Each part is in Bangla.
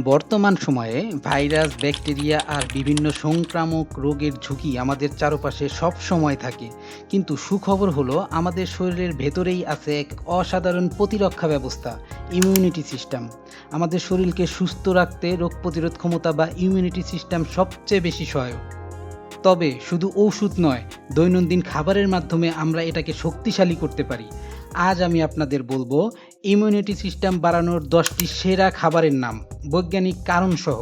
বর্তমান সময়ে ভাইরাস, ব্যাকটেরিয়া আর বিভিন্ন সংক্রামক রোগের ঝুঁকি আমাদের চারপাশে সব সময় থাকে। কিন্তু সুখবর হলো, আমাদের শরীরের ভেতরেই আছে এক অসাধারণ প্রতিরক্ষা ব্যবস্থা ইমিউনিটি সিস্টেম আমাদের শরীরকে সুস্থ রাখতে রোগ প্রতিরোধ ক্ষমতা বা ইমিউনিটি সিস্টেম সবচেয়ে বেশি সহায়ক। তবে শুধু ঔষধ নয়, দৈনন্দিন খাবারের মাধ্যমে আমরা এটাকে শক্তিশালী করতে পারি। আজ আমি আপনাদের বলব ইমিউনিটি সিস্টেম বাড়ানোর দশটি সেরা খাবারের নাম, বৈজ্ঞানিক কারণসহ,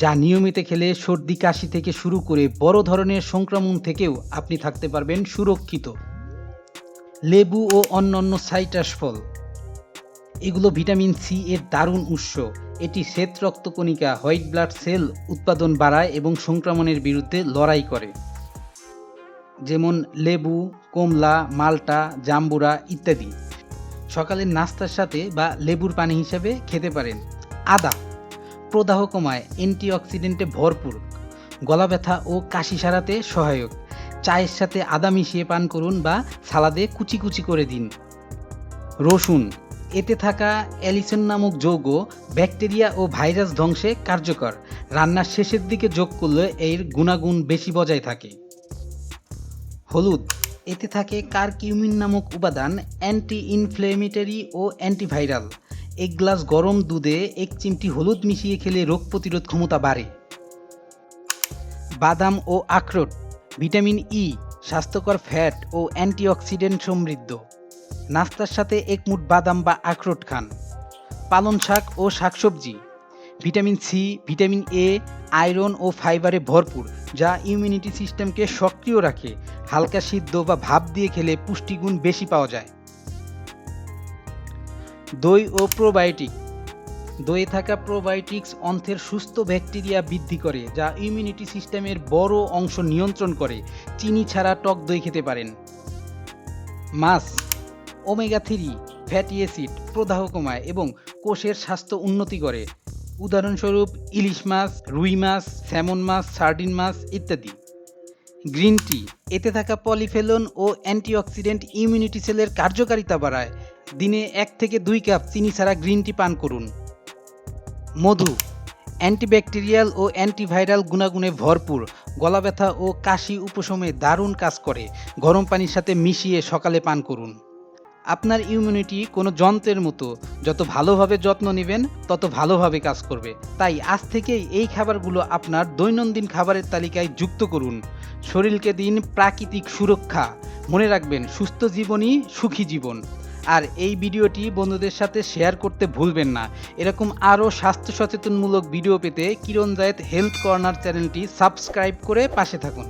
যা নিয়মিত খেলে সর্দি, কাশি থেকে শুরু করে বড় ধরনের সংক্রমণ থেকেও আপনি থাকতে পারবেন সুরক্ষিত। লেবু ও অন্যান্য সাইট্রাস ফল, এগুলো ভিটামিন সি এর দারুণ উৎস। এটি শ্বেত রক্তকণিকা হোয়াইট ব্লাড সেল উৎপাদন বাড়ায় এবং সংক্রমণের বিরুদ্ধে লড়াই করে। যেমন লেবু, কমলা, মাল্টা, জাম্বুরা ইত্যাদি। সকালের নাস্তার সাথে বা লেবুর পানি হিসেবে খেতে পারেন। আদা। প্রদাহ কমায়, অ্যান্টিঅক্সিডেন্টে ভরপুর। গলা ব্যথা ও কাশি সারাতে সহায়ক। চায়ের সাথে আদা মিশিয়ে পান করুন বা সালাদে কুচি কুচি করে দিন। রসুন। এতে থাকা অ্যালিসন নামক যৌগ, ব্যাকটেরিয়া ও ভাইরাস ধ্বংসে কার্যকর। রান্নার শেষের দিকে যোগ করলে এর গুণাগুণ বেশি বজায় থাকে। হলুদ। এতে থাকে কারকিউমিন নামক উপাদান অ্যান্টি ইনফ্লেমেটরি ও অ্যান্টিভাইরাল এক গ্লাস গরম দুধে এক চিমটি হলুদ মিশিয়ে খেলে রোগ প্রতিরোধ ক্ষমতা বাড়ে। বাদাম ও আখরোট, ভিটামিন ই স্বাস্থ্যকর ফ্যাট ও অ্যান্টিঅক্সিডেন্ট সমৃদ্ধ। নাস্তার সাথে এক মুঠ বাদাম বা আখরোট খান। পালং শাক ও শাকসবজি, vitamin C vitamin A iron ও ফাইবারে ভরপুর, যা ইমিউনিটি সিস্টেমকে সক্রিয় রাখে হালকা সিদ্ধ বা ভাপ দিয়ে খেলে পুষ্টিগুণ বেশি পাওয়া যায়। দই ও প্রোবায়োটিক দইয়ে থাকা প্রোবায়োটিক্স অন্ত্রের সুস্থ ব্যাকটেরিয়া বৃদ্ধি করে, যা ইমিউনিটি সিস্টেমের বড় অংশ নিয়ন্ত্রণ করে। চিনি ছাড়া টক দই খেতে পারেন। মাছ ওমেগা থ্রি ফ্যাটি অ্যাসিড প্রদাহ কমায় এবং কোষের স্বাস্থ্য উন্নতি করে। উদাহরণস্বরূপ ইলিশ মাছ, রুই মাছ, স্যামন মাছ সার্ডিন মাছ ইত্যাদি। গ্রিন টি, এতে থাকা পলিফেলন ও অ্যান্টিঅক্সিডেন্ট ইমিউনিটি সেলের কার্যকারিতা বাড়ায়। দিনে এক থেকে দুই কাপ চিনি ছাড়া গ্রিন টি পান করুন। মধু, অ্যান্টিব্যাকটেরিয়াল ও অ্যান্টিভাইরাল গুণাগুণে ভরপুর গলা ব্যথা ও কাশি উপশমে দারুণ কাজ করে। গরম পানির সাথে মিশিয়ে সকালে পান করুন। আপনার ইমিউনিটি কোনো যন্ত্রের মতো। যত ভালোভাবে যত্ন নেবেন, তত ভালোভাবে কাজ করবে। তাই আজ থেকেই এই খাবারগুলো আপনার দৈনন্দিন খাবারের তালিকায় যুক্ত করুন। শরীরকে দিন প্রাকৃতিক সুরক্ষা। মনে রাখবেন, সুস্থ জীবনই সুখী জীবন। আর এই ভিডিওটি বন্ধুদের সাথে শেয়ার করতে ভুলবেন না। এরকম আরও স্বাস্থ্য সচেতনমূলক ভিডিও পেতে কিরণ জায়েদ হেলথ কর্নার চ্যানেলটি সাবস্ক্রাইব করে পাশে থাকুন।